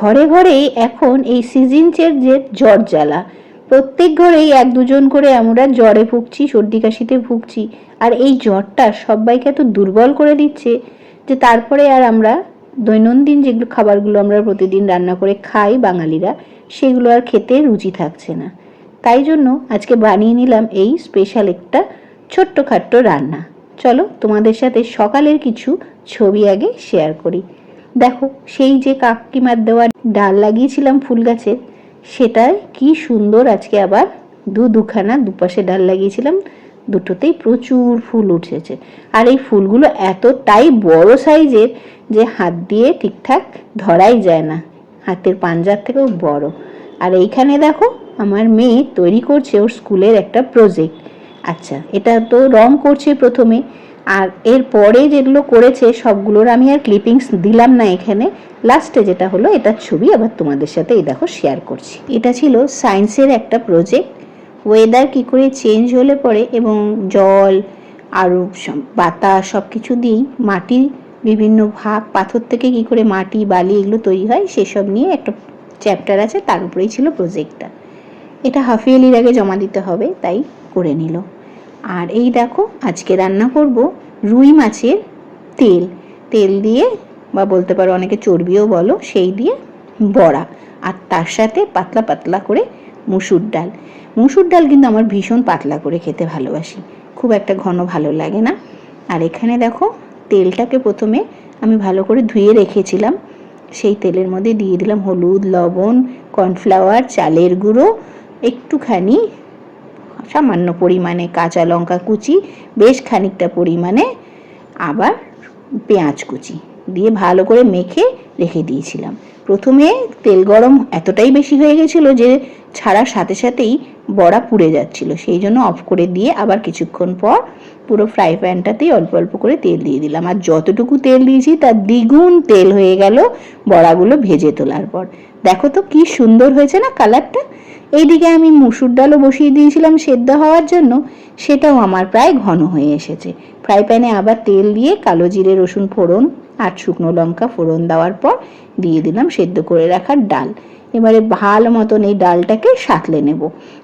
ঘরে ঘরেই এখন এই সিজন চেঞ্জের জ্বর জ্বালা। প্রত্যেক ঘরেই এক দুজন করে আমরা জ্বরে ভুগছি, সর্দি কাশিতে ভুগছি। আর এই জ্বরটা সবাইকে এত দুর্বল করে দিচ্ছে যে তারপরে আর আমরা দৈনন্দিন যেগুলো খাবারগুলো আমরা প্রতিদিন রান্না করে খাই বাঙালিরা, সেগুলো আর খেতে রুচি থাকছে না। তাই জন্য আজকে বানিয়ে নিলাম এই স্পেশাল একটা ছোট্টখাট্ট রান্না। চলো তোমাদের সাথে সকালের কিছু ছবি আগে শেয়ার করি। দেখো, সেই যে কাকিমার দেওয়া ডাল লাগিয়েছিলাম ফুল গাছের সেটাই কি সুন্দর আজকে আবার দু দুখানা দুপাশে ডাল লাগিয়েছিলাম, দুটোতেই প্রচুর ফুল উঠেছে। আর এই ফুলগুলো এতটাই বড় সাইজের যে হাত দিয়ে ঠিকঠাক ধরাই যায় না, হাতের পাঞ্জার থেকেও বড়। আর এইখানে দেখো, আমার মেয়ে তৈরি করছে ওর স্কুলের একটা প্রজেক্ট আচ্ছা এটা তো রং করছে প্রথমে আর এর পরে যেগুলো করেছে, সবগুলোর আমি আর ক্লিপিংস দিলাম না এখানে। লাস্টে যেটা হলো, এটার ছবি আবার তোমাদের সাথে এই দেখো শেয়ার করছি। এটা ছিল সায়েন্সের একটা প্রজেক্ট ওয়েদার কী করে চেঞ্জ হলে পরে এবং জল সব- বাতাস সব কিছু দিয়েই মাটির বিভিন্ন ভাগ পাথর থেকে কী করে মাটি, বালি এগুলো তৈরি হয়, সেসব নিয়ে একটা চ্যাপ্টার আছে, তার উপরেই ছিল প্রজেক্টটা এটা হাফ ইয়ারলির আগে জমা দিতে হবে, তাই করে নিল। আর এই দেখো, আজকে রান্না করব রুই মাছের তেল। তেল দিয়ে, বা বলতে পারো অনেকে চর্বিও বলো, সেই দিয়ে বড়া। আর তার সাথে পাতলা পাতলা করে মুসুর ডাল। মুসুর ডাল কিন্তু আমার ভীষণ পাতলা করে খেতে ভালোবাসি। খুব একটা ঘন ভালো লাগে না। আর এখানে দেখো, তেলটাকে প্রথমে আমি ভালো করে ধুয়ে রেখেছিলাম। সেই তেলের মধ্যে দিয়ে দিলাম হলুদ, লবণ, কর্নফ্লাওয়ার, চালের গুঁড়ো, একটুখানি সামান্য পরিমাণে কাঁচা লঙ্কা কুচি, বেশ খানিকটা পরিমাণে আবার পেঁয়াজ কুচি দিয়ে ভালো করে মেখে রেখে দিয়েছিলাম। প্রথমে তেল গরম এতটাই বেশি হয়ে গেছিল যে ছাড়ার সাথে সাথেই বড়া পুড়ে যাচ্ছিল। সেই জন্য অফ করে দিয়ে আবার কিছুক্ষণ পর পুরো ফ্রাই প্যানটাতেই অল্প অল্প করে তেল দিয়ে দিলাম। আর যতটুকু তেল দিয়েছি, তার দ্বিগুণ তেল হয়ে গেল বড়াগুলো ভেজে তোলার পর। দেখো তো কি সুন্দর হয়েছে না কালারটা এইদিকে আমি মুসুর ডালও বসিয়ে দিয়েছিলাম সেদ্ধ হওয়ার জন্য, সেটাও আমার প্রায় ঘন হয়ে এসেছে। ফ্রাই প্যানে আবার তেল দিয়ে কালো জিরে, রসুন ফোড়ন আর শুকনো লঙ্কা ফোড়ন দেওয়ার পর দিয়ে দিলাম সেদ্ধ করে রাখার ডাল। এবারে ভালো মতন এই ডালটাকে সাঁতলে নেব।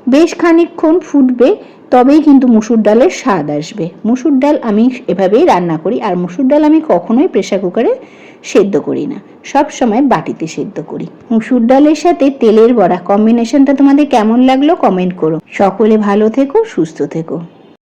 বেশ খানিকক্ষণ ফুটবে, তবেই কিন্তু মুসুর ডালের স্বাদ আসবে। মুসুর ডাল আমি এভাবেই রান্না করি, আর মুসুর ডাল আমি কখনোই প্রেশার কুকারে সেদ্ধ করি না। সব সময় বাটিতে সেদ্ধ করি। মুসুর ডালের সাথে তেলের বড়া কম্বিনেশনটা তোমাদের কেমন লাগল কমেন্ট করো। সকলে ভালো থেকো, সুস্থ থেকো।